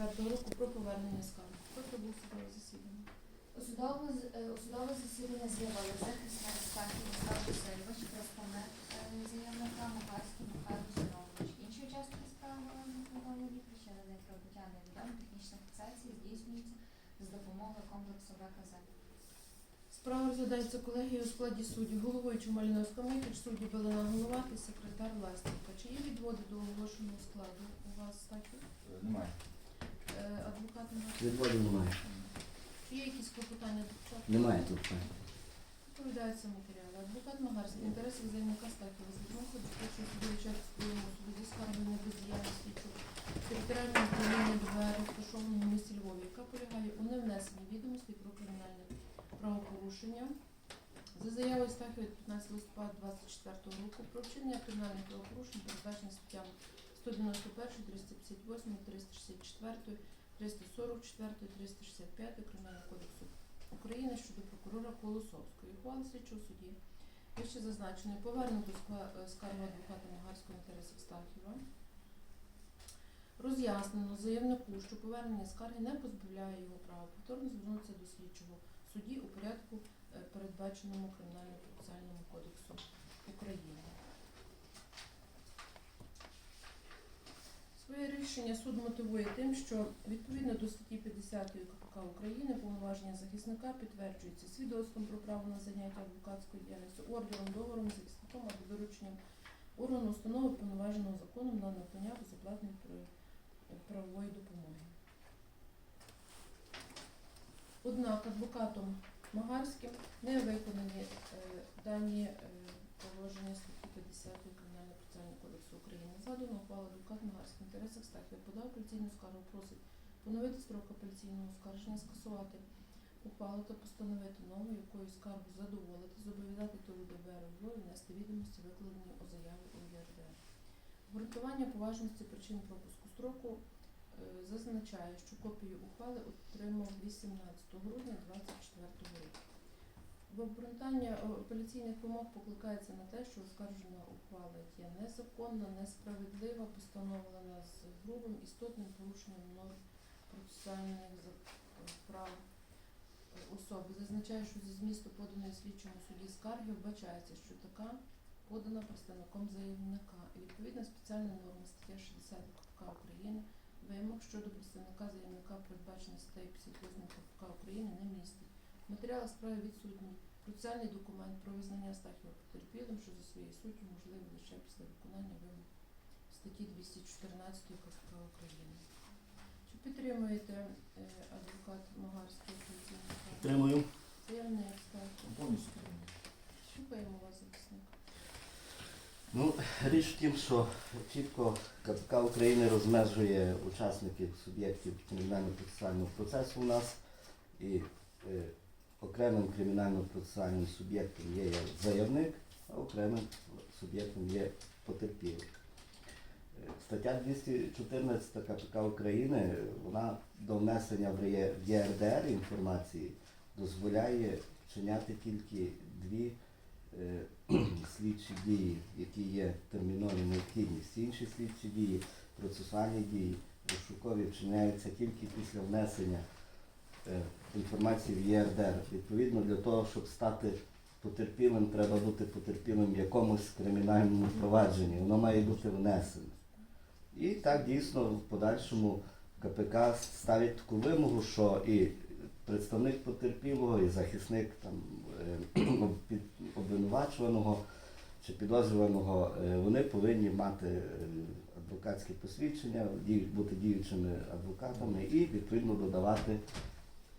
24 року про повернення скарги. Хто прибув судове засідання? У судове, е, у судове засідання з'явили захисник Стахів Михайло Васильович, представник е, заявника Михайловський Михайло Зінович. Інші учасники справи не повідомлені причини неприбуття невідомих технічних фіксацій здійснюються з допомогою комплексу ВКЗ. Справа розглядається колегією у складі суддів. Головуючий Маліновська Микич, судді Белина Головати, секретар Ластівка. Чи є відводи до оголошеного складу у вас такі? Немає. Е, Адвокат? Відводів немає. Є якісь клопотання до початку? Немає тут. Відповідаються матеріали. Адвокат Магарський, інтереси заявника Стахіва звернувся до слідчого суду суду зі скаргою на бездіяльність територіального управління ДВР, розташованого в місті Львові, яка полягає у невнесенні відомостей про кримінальне правопорушення. За заявою Стахіва від 15 листопада 24 року про вчинення кримінальних правопорушень, передбачених статтями 191, 358, 364, 344, 365 Кримінального кодексу України щодо прокурора Колосовської. Ухвали слідчого судді. Вище зазначено, повернуто е, скаргу адвоката Магарського інтересах Стахіва. Роз'яснено заявнику, що повернення скарги не позбавляє його права повторно звернутися до слідчого судді у порядку, е, передбаченому Кримінально-процесуальному кодексу України. Своє рішення суд мотивує тим, що відповідно до статті 50 КПК України повноваження захисника підтверджується свідоцтвом про право на заняття адвокатською діяльністю, ордером, договором захисником або дорученням органу установи повноваженого законом на надання безоплатної правової допомоги. Однак адвокатом Магарським не виконані е, дані е, положення статті 50 Кримінального процесуального кодексу України. Задано ухвалу адвокат Магарський в інтересах Стахів подав апеляційну скаргу, просить поновити строк апеляційного оскарження, скасувати ухвалу та постановити нову, якою скаргу задоволити, зобов'язати ТУ ДБР Львові внести відомості, викладені у заяві у ЄРДР. Обґрунтування поважності причин пропуску строку е, зазначає, що копію ухвали отримав 18 грудня 2024 року. В обґрунтання е, апеляційних вимог покликається на те, що оскаржена ухвала є незаконна, несправедлива, постановлена з грубим істотним порушенням норм процесуальних зак- прав е, особи. Зазначає, що зі змісту поданої слідчому суді скарги вбачається, що така подана представником заявника. І відповідна спеціальна норма стаття 60 КПК України вимог щодо представника заявника, передбачених статтею 58 КПК України, не містить. В матеріалах справи відсутній процесуальний документ про визнання Стахіва потерпілим, що за своєю суттю можливо лише після виконання вимог статті 214 КПК України. Чи підтримуєте е, адвокат скаргу? Підтримую. Повністю підтримую. Слухаємо вас, захисник. Ну, річ в тім, що чітко КПК України розмежує учасників суб'єктів кримінально-процесуального процесу у нас і е, окремим кримінально-процесуальним суб'єктом є заявник, а окремим суб'єктом є потерпілий. Е, Стаття 214 КПК України, вона до внесення в ЄРДР інформації дозволяє вчиняти тільки дві е, слідчі дії, які є термінові необхідні. Всі інші слідчі дії, процесуальні дії, розшукові вчиняються тільки після внесення інформації в ЄРДР. Відповідно, для того, щоб стати потерпілим, треба бути потерпілим в якомусь кримінальному провадженні. Воно має бути внесене. І так дійсно в подальшому КПК ставить таку вимогу, що і представник потерпілого, і захисник там, е, обвинувачуваного чи підозрюваного, е, вони повинні мати е, адвокатське посвідчення, бути діючими адвокатами і відповідно додавати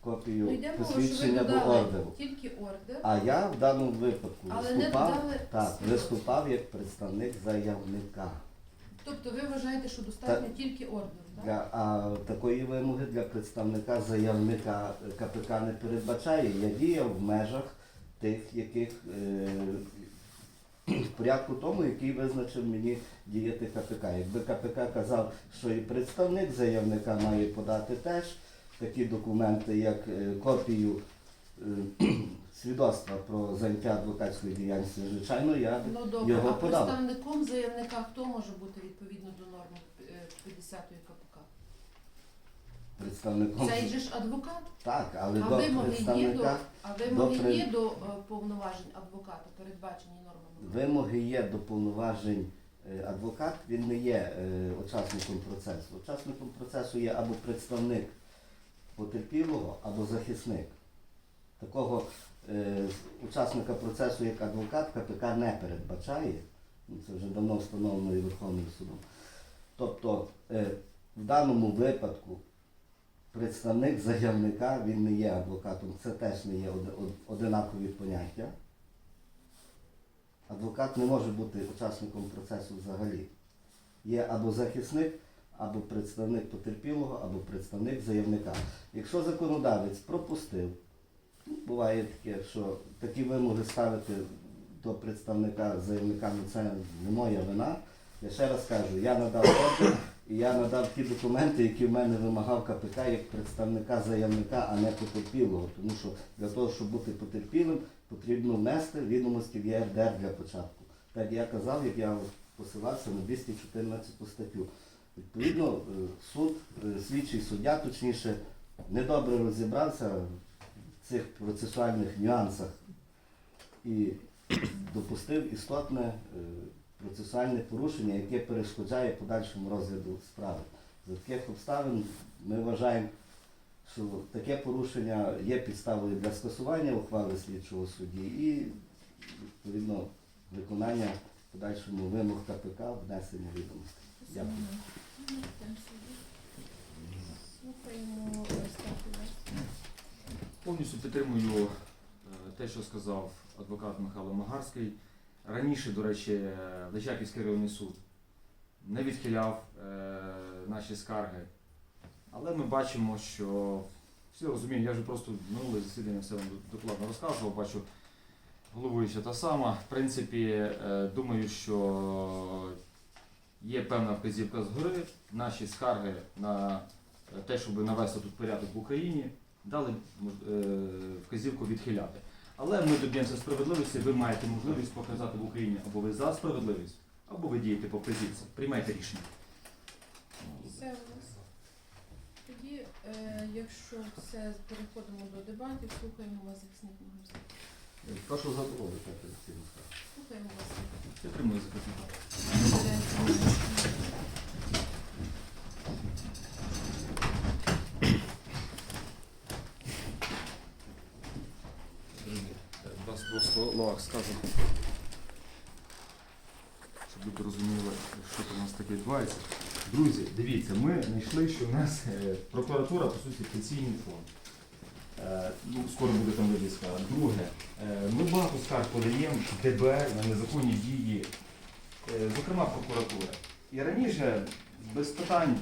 копію йде мова, що ви посвідчення до додали ордеру. тільки ордер, А я в даному випадку але не виступав, додали так, виступав як представник заявника. Тобто ви вважаєте, що достатньо тільки ордеру, так? Для, а такої вимоги для представника заявника КПК не передбачає. Я діяв в межах тих, яких е, в порядку тому, який визначив мені діяти КПК. Якби КПК казав, що і представник заявника має подати теж такі документи, як е, копію е, свідоцтва про заняття адвокатської діяльності, звичайно, я Ну добре, його а подав. представником заявника хто може бути відповідно до норми е, 50 КПК? представником. Цей же ж адвокат. Так, але А до до представника а вимоги є до е, повноважень адвоката, передбачені нормами. вимоги є до повноважень е, адвокат, він не є е, учасником процесу. Учасником процесу є або представник потерпілого, або захисник. Такого е, учасника процесу, як адвокат, КПК не передбачає. Ну, Це вже давно встановлено і Верховним судом. Тобто е, в даному випадку представник заявника він не є адвокатом, це теж не є одинакові поняття. Адвокат не може бути учасником процесу взагалі. Є або захисник, або представник потерпілого, або представник заявника. Якщо законодавець пропустив, ну, буває таке, що такі вимоги ставити до представника заявника, ну це не моя вина. Я ще раз кажу, я надав ордер і я надав ті документи, які в мене вимагав КПК як представника заявника, а не потерпілого. Тому що для того, щоб бути потерпілим, потрібно внести відомості в ЄРДР для початку. Так я казав, як я посилався на 214 статтю. Відповідно, е, суд, е, слідчий суддя, точніше, недобре розібрався в цих процесуальних нюансах і допустив істотне е, процесуальне порушення, яке перешкоджає подальшому розгляду справи. За таких обставин ми вважаємо, що таке порушення є підставою для скасування ухвали слідчого судді і відповідно виконання подальшому вимог КПК внесення відомостей. Дякую. Повністю підтримую е, те, що сказав адвокат Михайло Магарський. Раніше, до речі, е, Личаківський районний суд не відхиляв е, наші скарги. Але ми бачимо, що всі розуміють, я вже просто минуле засідання все вам докладно розказував, бачу головуюча та сама. В принципі, думаю, що є певна вказівка згори. Наші скарги на е, те, щоб навести тут порядок в Україні, дали е, вказівку відхиляти. Але ми доб'ємося справедливості, ви маєте можливість показати в Україні або ви за справедливість, або ви дієте по вказівці. Приймайте рішення. Все. Тоді, е, якщо все, переходимо до дебатів, слухаємо вас Магарський. Прошу задоволити. Слухаємо вас. Підтримую захисника. Два в двох словах скажу. Щоб люди розуміли, що у нас таке відбувається. Друзі, дивіться, ми знайшли, що у нас е, прокуратура, по суті, пенсійний фонд. Е, ну, скоро буде там вивіска. Друге, е, ми багато скарг подаємо ДБР на незаконні дії, е, зокрема прокуратури. І раніше без питань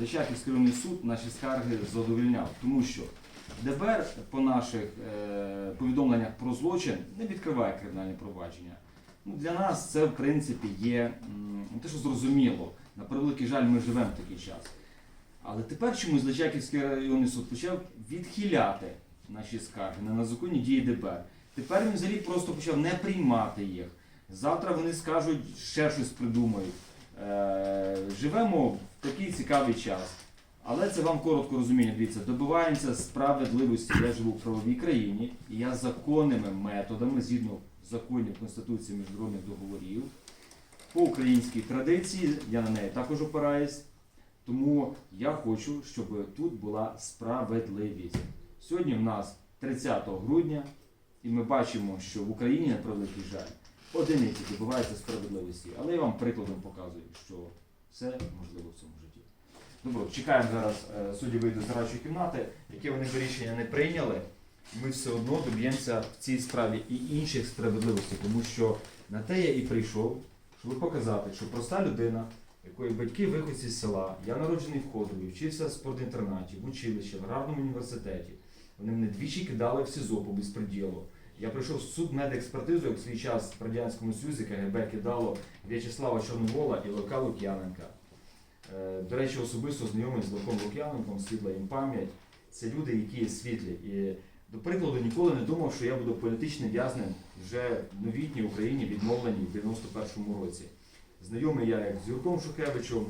Личаківський районний суд наші скарги задовільняв, тому що ДБР по наших повідомленнях про злочин не відкриває кримінальне провадження. Ну, для нас це в принципі є те, що зрозуміло. На превеликий жаль, ми живемо в такий час. Але тепер чомусь Личаківський районний суд почав відхиляти наші скарги на незаконні дії ДБР. Тепер він взагалі просто почав не приймати їх. Завтра вони скажуть, ще щось придумають. Е, живемо в такий цікавий час. Але це вам коротко розуміння. Дивіться, добиваємося справедливості. Я живу в правовій країні, і я законними методами, згідно законів Конституції міжнародних договорів, по українській традиції, я на неї також опираюсь. Тому я хочу, щоб тут була справедливість. Сьогодні в нас 30 грудня, і ми бачимо, що в Україні, на превеликий жаль, одиниці добиваються справедливості. Але я вам прикладом показую, що все можливо в цьому житті. Добре, чекаємо зараз судді вийдуть з зарадчої кімнати, яке вони рішення не прийняли. Ми все одно доб'ємося в цій справі і інших справедливостей, тому що на те я і прийшов, щоб показати, що проста людина, якої батьки виходці з села, я народжений в Ходові, вчився в спортінтернаті, в училищі, в аграрному університеті. Вони мене двічі кидали в СІЗО по безпреділу. Я прийшов в суд медекспертизу, як в свій час в Радянському Союзі КГБ кидало В'ячеслава Чорновола і Лука Лук'яненка. Е, До речі, особисто знайомий з Луком Лук'яненком, світла їм пам'ять. Це люди, які світлі. І, до прикладу, ніколи не думав, що я буду політичним в'язнем вже в новітній Україні, відновленій в 91-му році. Знайомий я як з Юрком Шухевичем,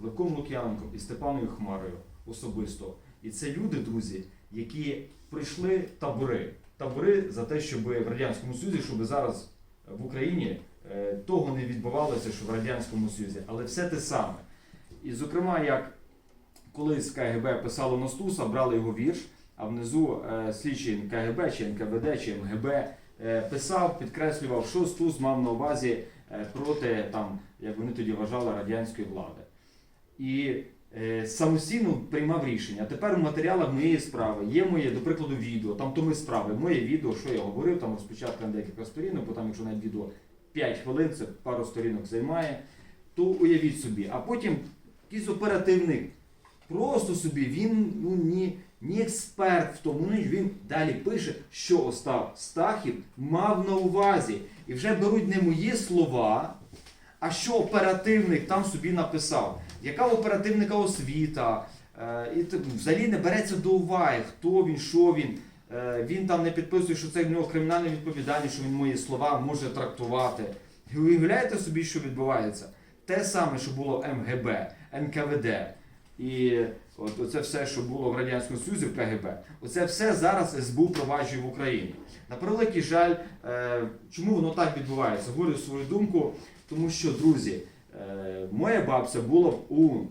з Левком Лук'яненком і Степаною Хмарою. особисто. І це люди, друзі, які пройшли табори. Табори за те, щоб в Радянському Союзі, щоб зараз в Україні е, того не відбувалося, що в Радянському Союзі. Але все те саме. І, зокрема, як колись КГБ писало на Стуса, брали його вірш, а внизу е, слідчий КГБ чи НКВД чи МГБ е, писав, підкреслював, що Стус мав на увазі проти, там, як вони тоді вважали, радянської влади. І е, самостійно приймав рішення. Тепер в матеріалах моєї справи є моє, до прикладу, відео, там томи справи, моє відео, що я говорив, там спочатку на декілька сторінок, бо там, якщо навіть відео 5 хвилин, це пару сторінок займає, то уявіть собі. А потім якийсь оперативник, просто собі, він ну, ні, ні експерт в тому, ну, він далі пише, що Остап Стахів мав на увазі. І вже беруть не мої слова, а що оперативник там собі написав. Яка оперативника освіта? Е, і взагалі не береться до уваги, хто він, що він. Е, він там не підписує, що це в нього кримінальне відповідальність, що він мої слова може трактувати. І уявляєте собі, що відбувається? Те саме, що було МГБ, НКВД. І от оце все, що було в Радянському Союзі в КГБ, оце все зараз СБУ проваджує в Україні. На превеликий жаль, е, чому воно так відбувається? Говорю свою думку, тому що, друзі, е, моя бабця була в ОУН,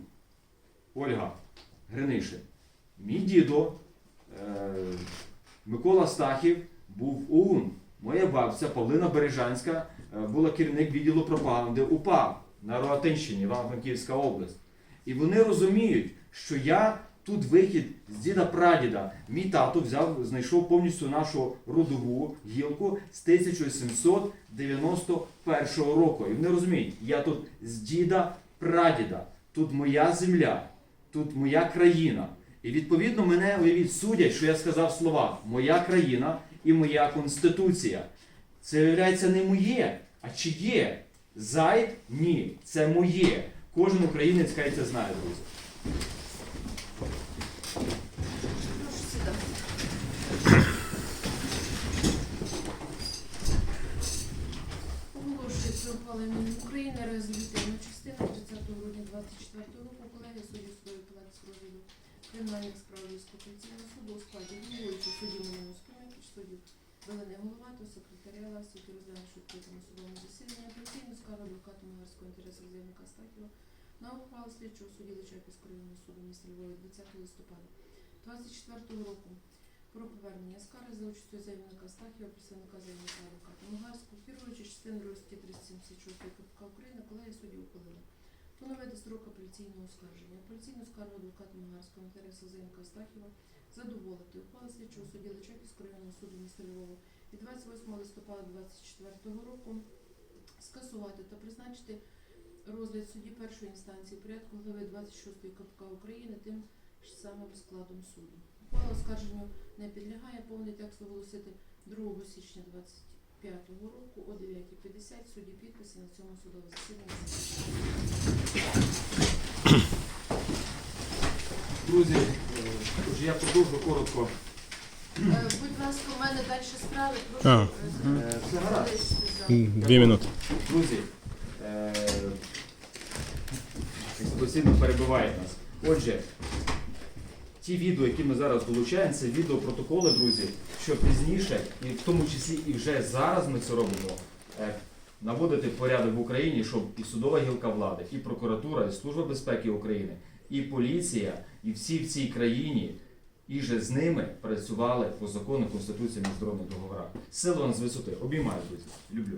Ольга Гринишин. Мій дідо е, Микола Стахів був ОУН. Моя бабця Павлина Бережанська була керівник відділу пропаганди УПА на Рогатинщині, Івано-Франківська область. І вони розуміють, що я тут вихід з діда прадіда. Мій тато взяв, знайшов повністю нашу родову гілку з 1791 року. І вони розуміють, я тут з діда прадіда, тут моя земля, тут моя країна. І відповідно мене уявіть судять, що я сказав слова моя країна і моя конституція. Це виявляється не моє, а чиє? Зайд? Ні, це моє. Кожен українець хай це знає, друзі. Прошу сідати. Оголошується України резолютивна частина 30 грудня 24 року колеги суддів судової палати розгляду кримінальних справ Військово-поліційного суду у складі головуючи судді Минуловського, суддів Велени Головато, секретаря Ласі, які розглянувши відкритому судовому засіданні апеляційну скаргу адвоката Магарського інтересу заявника Стахіва на ухвалу слідчого судді Личаківського районного суду міста Львова 20 листопада 24 року про повернення скарги за участю заявника Стахіва, представника заявника адвоката Магарського, керуючи розділу 376 КПК України, колегія судді ухвалила. Поновити строк апеляційного оскарження. Апеляційну скаргу адвоката Магарського інтересу заявника Стахіва задоволити. Ухвала слідчого судді Личаківського районного суду міста Львова від 28 листопада 24 року скасувати та призначити розгляд судді першої інстанції порядку глави 26 КПК України тим ж самим складом суду. Ухвала оскарженню не підлягає. Повний текст оголосити 2 січня 25 року о 9.50. Судді підписи на цьому судовому засіданні. Друзі, е, тож я продовжу коротко. Е, Будь ласка, у мене далі справи. Прошу е, Все гаразд. Дві минути. Друзі, постійно перебивають нас. Отже, ті відео, які ми зараз долучаємо, це відеопротоколи, друзі, що пізніше, і в тому числі і вже зараз ми це робимо, е, наводити порядок в Україні, щоб і судова гілка влади, і прокуратура, і Служба безпеки України, і поліція, і всі в цій країні. І же з ними працювали по закону Конституції міжнародних договорах. Сила з висоти. Обіймаю, друзі. Люблю.